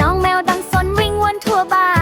น้องแมวดังสนวิ่งวนทั่วบ้าน